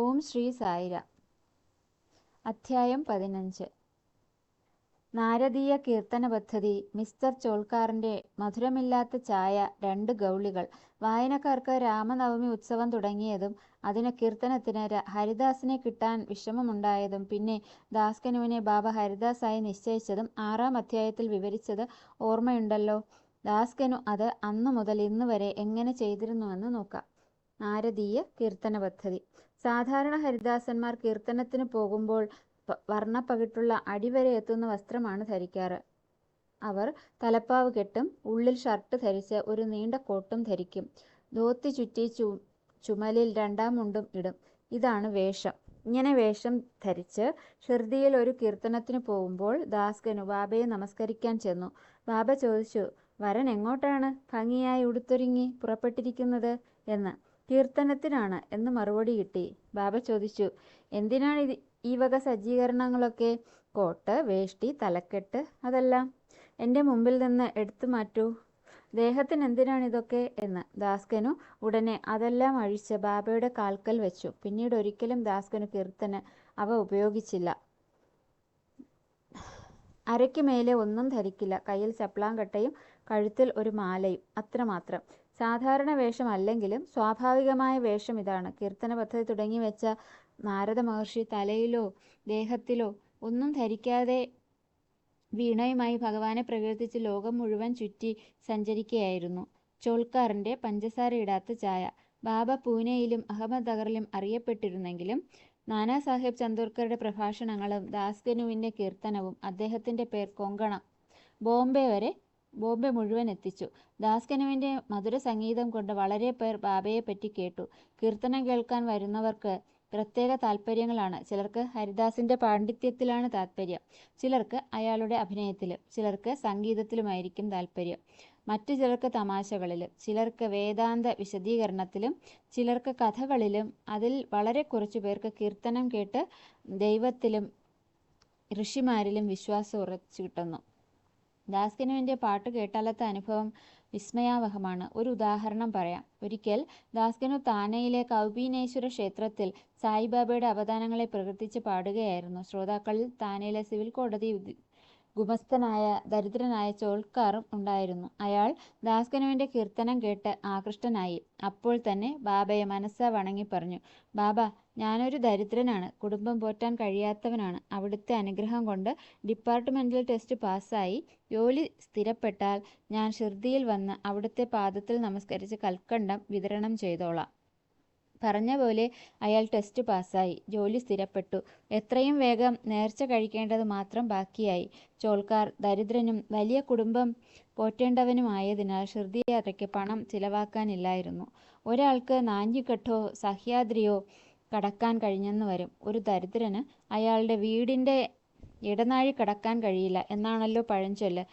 ഓം ശ്രീ സായിര. അധ്യായം പതിനഞ്ച്. നാരദീയ കീർത്തന പദ്ധതി മിസ്റ്റർ ചോൾക്കാറിന്റെ മധുരമില്ലാത്ത ചായ രണ്ട് ഗൗളികൾ. വായനക്കാർക്ക് രാമനവമി ഉത്സവം തുടങ്ങിയതും അതിന് കീർത്തനത്തിന് ഹരിദാസിനെ കിട്ടാൻ വിഷമമുണ്ടായതും പിന്നെ ദാസ്കനുവിനെ ബാബ ഹരിദാസായി നിശ്ചയിച്ചതും ആറാം അധ്യായത്തിൽ വിവരിച്ചത് ഓർമ്മയുണ്ടല്ലോ. ദാസ്കനു അത് അന്നു മുതൽ ഇന്ന് വരെ എങ്ങനെ ചെയ്തിരുന്നുവെന്ന് നോക്കാം. നാരദീയ കീർത്തന പദ്ധതി. സാധാരണ ഹരിദാസന്മാർ കീർത്തനത്തിന് പോകുമ്പോൾ വർണപ്പകിട്ടുള്ള അടിവരെ എത്തുന്ന വസ്ത്രമാണ് ധരിക്കാറ്. അവർ തലപ്പാവ് കെട്ടും ഉള്ളിൽ ഷർട്ട് ധരിച്ച് ഒരു നീണ്ട കോട്ടും ധരിക്കും. ധോത്തി ചുറ്റി ചു ചുമലിൽ രണ്ടാം മുണ്ടും ഇടും. ഇതാണ് വേഷം. ഇങ്ങനെ വേഷം ധരിച്ച് ഷിർദിയിൽ ഒരു കീർത്തനത്തിന് പോകുമ്പോൾ ദാസ്കനു ബാബയെ നമസ്കരിക്കാൻ ചെന്നു. ബാബ ചോദിച്ചു വരൻ എങ്ങോട്ടാണ്? ഭംഗിയായി ഉടുത്തൊരുങ്ങി പുറപ്പെട്ടിരിക്കുന്നത്? എന്ന്. കീർത്തനത്തിനാണ് എന്ന് മറുപടി കിട്ടി. ബാബ ചോദിച്ചു എന്തിനാണ് ഇത് ഈ വക സജ്ജീകരണങ്ങളൊക്കെ? കോട്ട് വേഷ്ടി തലക്കെട്ട് അതെല്ലാം എന്റെ മുമ്പിൽ നിന്ന് എടുത്തു മാറ്റൂ. ദേഹത്തിന് എന്തിനാണ് ഇതൊക്കെ? എന്ന്. ദാസ്കനു ഉടനെ അതെല്ലാം അഴിച്ച് ബാബയുടെ കാൽക്കൽ വെച്ചു. പിന്നീട് ഒരിക്കലും ദാസ്കനു കീർത്തന് അവ ഉപയോഗിച്ചില്ല. അരയ്ക്ക് മേലെ ഒന്നും ധരിക്കില്ല. കയ്യിൽ ചപ്ലാങ്കട്ടയും കഴുത്തിൽ ഒരു മാലയും അത്രമാത്രം സാധാരണ വേഷം അല്ലെങ്കിലും സ്വാഭാവികമായ വേഷം ഇതാണ്. കീർത്തന പദ്ധതി തുടങ്ങി വെച്ച നാരദ മഹർഷി തലയിലോ ദേഹത്തിലോ ഒന്നും ധരിക്കാതെ വീണയുമായി ഭഗവാനെ പ്രകീർത്തിച്ച് ലോകം മുഴുവൻ ചുറ്റി സഞ്ചരിക്കുകയായിരുന്നു. പഞ്ചസാര ഇടാത്ത ചായ. ബാബ പൂനെയിലും അഹമ്മദ് നഗറിലും അറിയപ്പെട്ടിരുന്നെങ്കിലും നാനാ സാഹേബ് ചന്ദോർക്കറുടെ പ്രഭാഷണങ്ങളും ദാസ്കനുവിന്റെ കീർത്തനവും അദ്ദേഹത്തിന്റെ പേർ കൊങ്കണം. ബോംബെ വരെ ബോംബെ മുഴുവൻ എത്തിച്ചു. ദാസ്കനുവിന്റെ മധുര സംഗീതം കൊണ്ട് വളരെ പേർ ബാബയെപ്പറ്റി കേട്ടു. കീർത്തനം കേൾക്കാൻ വരുന്നവർക്ക് പ്രത്യേക താല്പര്യങ്ങളാണ് ചിലർക്ക് ഹരിദാസിന്റെ പാണ്ഡിത്യത്തിലാണ് താല്പര്യം ചിലർക്ക് അയാളുടെ അഭിനയത്തിലും ചിലർക്ക് സംഗീതത്തിലുമായിരിക്കും താല്പര്യം മറ്റു ചിലർക്ക് തമാശകളിലും ചിലർക്ക് വേദാന്ത വിശദീകരണത്തിലും ചിലർക്ക് കഥകളിലും. അതിൽ വളരെ കുറച്ചു പേർക്ക് കീർത്തനം കേട്ട് ദൈവത്തിലും ഋഷിമാരിലും വിശ്വാസം ഉറച്ചു കിട്ടുന്നു. ദാസ്കനുവിന്റെ പാട്ട് കേട്ടാലത്തെ അനുഭവം വിസ്മയാവഹമാണ്. ഒരു ഉദാഹരണം പറയാം. ഒരിക്കൽ ദാസ്കനു താനയിലെ കൗബീനേശ്വര ക്ഷേത്രത്തിൽ സായിബാബയുടെ അവതാനങ്ങളെ പ്രകീർത്തിച്ച് പാടുകയായിരുന്നു. ശ്രോതാക്കളിൽ താനയിലെ സിവിൽ കോടതി ഗുമസ്തനായ ദരിദ്രനായ ചോൾക്കാറും ഉണ്ടായിരുന്നു. അയാൾ ദാസ്കനുവിന്റെ കീർത്തനം കേട്ട് ആകൃഷ്ടനായി. അപ്പോൾ തന്നെ ബാബയെ മനസ്സ വണങ്ങി പറഞ്ഞു ബാബ ഞാനൊരു ദരിദ്രനാണ്. കുടുംബം പോറ്റാൻ കഴിയാത്തവനാണ്. അവിടുത്തെ അനുഗ്രഹം കൊണ്ട് ഡിപ്പാർട്ട്മെന്റൽ ടെസ്റ്റ് പാസ്സായി. ജോലി സ്ഥിരപ്പെട്ടാൽ ഞാൻ ഷിർദിയിൽ വന്ന് അവിടുത്തെ പാദത്തിൽ നമസ്കരിച്ച് കൽക്കണ്ടം വിതരണം ചെയ്തോളാം. പറഞ്ഞ പോലെ അയാൾ ടെസ്റ്റ് പാസ്സായി. ജോലി സ്ഥിരപ്പെട്ടു. എത്രയും വേഗം നേർച്ച കഴിക്കേണ്ടത് മാത്രം ബാക്കിയായി. ചോൾക്കാർ ദരിദ്രനും വലിയ കുടുംബം പോറ്റേണ്ടവനുമായതിനാൽ ഷിർദി യാത്രയ്ക്ക് പണം ചിലവാക്കാനില്ലായിരുന്നു. ഒരാൾക്ക് നാഞ്ഞിക്കെട്ടോ സഹ്യാദ്രിയോ കടക്കാൻ കഴിഞ്ഞെന്ന് വരും. ഒരു ദരിദ്രന് അയാളുടെ വീടിന്റെ ഇടനാഴി കടക്കാൻ കഴിയില്ല എന്നാണല്ലോ പഴഞ്ചൊല്ല്.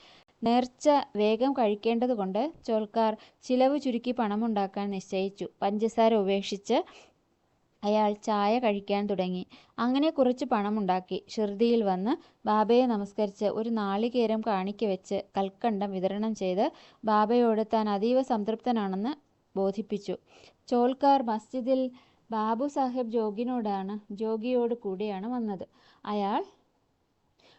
നേർച്ച വേഗം കഴിക്കേണ്ടതുകൊണ്ട് ചോൾക്കാർ ചിലവ് ചുരുക്കി പണമുണ്ടാക്കാൻ നിശ്ചയിച്ചു. പഞ്ചസാര ഉപേക്ഷിച്ച് അയാൾ ചായ കഴിക്കാൻ തുടങ്ങി. അങ്ങനെ കുറച്ച് പണമുണ്ടാക്കി. ഷിർദിയിൽ വന്ന് ബാബയെ നമസ്കരിച്ച് ഒരു നാളികേരം കാണിക്ക വെച്ച് കൽക്കണ്ടം വിതരണം ചെയ്ത് ബാബയോട് താൻ അതീവ സംതൃപ്തനാണെന്ന് ബോധിപ്പിച്ചു. ചോൾക്കാർ മസ്ജിദിൽ ബാബു സാഹിബ് ജോഗിനോടാണ് ജോഗിയോട് കൂടിയാണ് വന്നത്. അയാൾ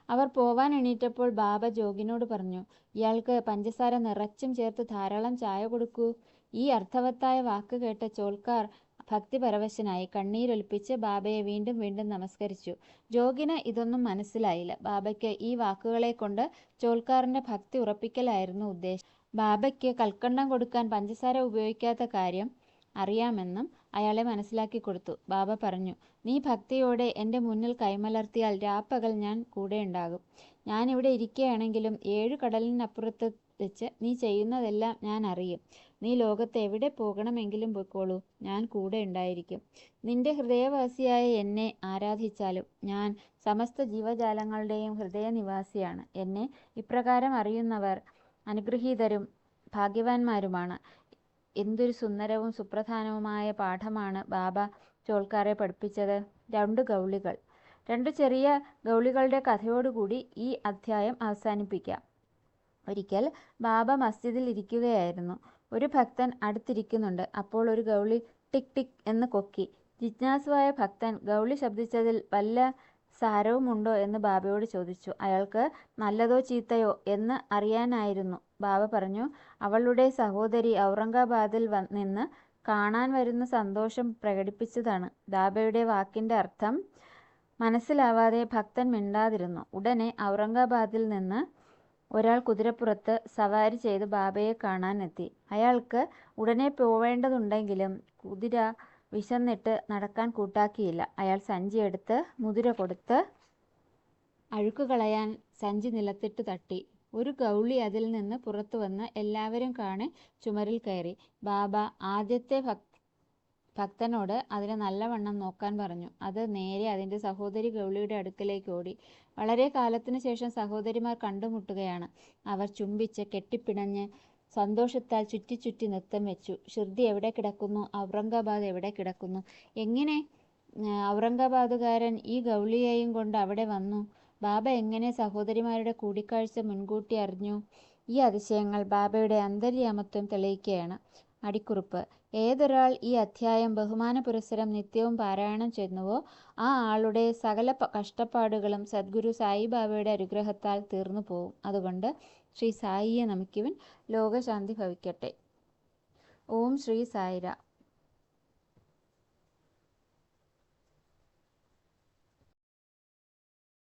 അവർ പോവാൻ എണീറ്റപ്പോൾ ബാബ ജോഗിനോട് പറഞ്ഞു ഇയാൾക്ക് പഞ്ചസാര നിറച്ചും ചേർത്ത് ധാരാളം ചായ കൊടുക്കൂ. ഈ അർത്ഥവത്തായ വാക്ക് കേട്ട ചോൾക്കാർ ഭക്തിപരവശനായി കണ്ണീരൊലിപ്പിച്ച് ബാബയെ വീണ്ടും വീണ്ടും നമസ്കരിച്ചു. ജോഗിന് ഇതൊന്നും മനസ്സിലായില്ല. ബാബയ്ക്ക് ഈ വാക്കുകളെ കൊണ്ട് ചോൾക്കാറിന്റെ ഭക്തി ഉറപ്പിക്കലായിരുന്നു ഉദ്ദേശം. ബാബയ്ക്ക് കൽക്കണ്ടം കൊടുക്കാൻ പഞ്ചസാര ഉപയോഗിക്കാത്ത കാര്യം അറിയാമെന്നും അയാളെ മനസ്സിലാക്കി കൊടുത്തു. ബാബ പറഞ്ഞു നീ ഭക്തിയോടെ എന്റെ മുന്നിൽ കൈമലർത്തിയാൽ രാപ്പകൽ ഞാൻ കൂടെ ഉണ്ടാകും ഞാൻ ഇവിടെ ഇരിക്കുകയാണെങ്കിലും ഏഴു കടലിനപ്പുറത്ത് വെച്ച് നീ ചെയ്യുന്നതെല്ലാം ഞാൻ അറിയും. നീ ലോകത്ത് എവിടെ പോകണമെങ്കിലും പോയിക്കോളൂ. ഞാൻ കൂടെ ഉണ്ടായിരിക്കും. നിന്റെ ഹൃദയവാസിയായ എന്നെ ആരാധിച്ചാലും ഞാൻ സമസ്ത ജീവജാലങ്ങളുടെയും ഹൃദയനിവാസിയാണ്. എന്നെ ഇപ്രകാരം അറിയുന്നവർ അനുഗ്രഹീതരും ഭാഗ്യവാന്മാരുമാണ്. എന്തൊരു സുന്ദരവും സുപ്രധാനവുമായ പാഠമാണ് ബാബ ചോൾക്കാരെ പഠിപ്പിച്ചത്. രണ്ട് ഗൗളികൾ. രണ്ട് ചെറിയ ഗൗളികളുടെ കഥയോടുകൂടി ഈ അധ്യായം അവസാനിപ്പിക്കാം. ഒരിക്കൽ ബാബ മസ്ജിദിൽ ഇരിക്കുകയായിരുന്നു. ഒരു ഭക്തൻ അടുത്തിരിക്കുന്നുണ്ട്. അപ്പോൾ ഒരു ഗൗളി ടിക് ടിക് എന്ന് കൊക്കി. ജിജ്ഞാസുവായ ഭക്തൻ ഗൗളി ശബ്ദിച്ചതിൽ വല്ല സാരവുമുണ്ടോ എന്ന് ബാബയോട് ചോദിച്ചു. അയാൾക്ക് നല്ലതോ ചീത്തയോ എന്ന് അറിയാനായിരുന്നു. ബാബ പറഞ്ഞു, അവളുടെ സഹോദരി ഔറംഗാബാദിൽ നിന്ന് കാണാൻ വരുന്ന സന്തോഷം പ്രകടിപ്പിച്ചതാണ്. ബാബയുടെ വാക്കിന്റെ അർത്ഥം മനസ്സിലാവാതെ ഭക്തൻ മിണ്ടാതിരുന്നു. ഉടനെ ഔറംഗാബാദിൽ നിന്ന് ഒരാൾ കുതിരപ്പുറത്ത് സവാരി ചെയ്ത് ബാബയെ കാണാനെത്തി അയാൾക്ക് ഉടനെ പോവേണ്ടതുണ്ടെങ്കിലും കുതിര വിശന്നിട്ട് നടക്കാൻ കൂട്ടാക്കിയില്ല. അയാൾ സഞ്ചി സഞ്ചിയെടുത്ത് മുതിര കൊടുത്ത് അഴുക്ക് കളയാൻ സഞ്ചി നിലത്തിട്ട് തട്ടി. ഒരു ഗൗളി അതിൽ നിന്ന് പുറത്തു വന്ന് എല്ലാവരും കാണെ ചുമരിൽ കയറി. ബാബ ആദ്യത്തെ ഭക്തനോട് അതിനെ നല്ലവണ്ണം നോക്കാൻ പറഞ്ഞു. അത് നേരെ അതിന്റെ സഹോദരി ഗൗളിയുടെ അടുക്കലേക്ക് ഓടി. വളരെ കാലത്തിനു ശേഷം സഹോദരിമാർ കണ്ടുമുട്ടുകയാണ്. അവർ ചുംബിച്ച് കെട്ടിപ്പിണഞ്ഞ് സന്തോഷത്താൽ ചുറ്റിച്ചുറ്റി നൃത്തം വെച്ചു. ഷിർദി എവിടെ കിടക്കുന്നു? ഔറംഗാബാദ് എവിടെ കിടക്കുന്നു? എങ്ങനെ ഔറംഗാബാദുകാരൻ ഈ ഗൗളിയെയും കൊണ്ട് അവിടെ വന്നു? ബാബ എങ്ങനെ സഹോദരിമാരുടെ കൂടിക്കാഴ്ച മുൻകൂട്ടി അറിഞ്ഞു? ഈ അതിശയങ്ങൾ ബാബയുടെ അന്തര്യാമത്വം തെളിയിക്കുകയാണ്. അടിക്കുറിപ്പ്: ഏതൊരാൾ ഈ അധ്യായം ബഹുമാന പുരസരം നിത്യവും പാരായണം ചെയ്യുന്നുവോ ആ ആളുടെ സകല കഷ്ടപ്പാടുകളും സദ്ഗുരു സായിബാബയുടെ അനുഗ്രഹത്താൽ തീർന്നു പോവും അതുകൊണ്ട് ശ്രീ സായിയെ നമിക്കുവിൻ. ലോകശാന്തി ഭവിക്കട്ടെ. ഓം ശ്രീ സായിരാം.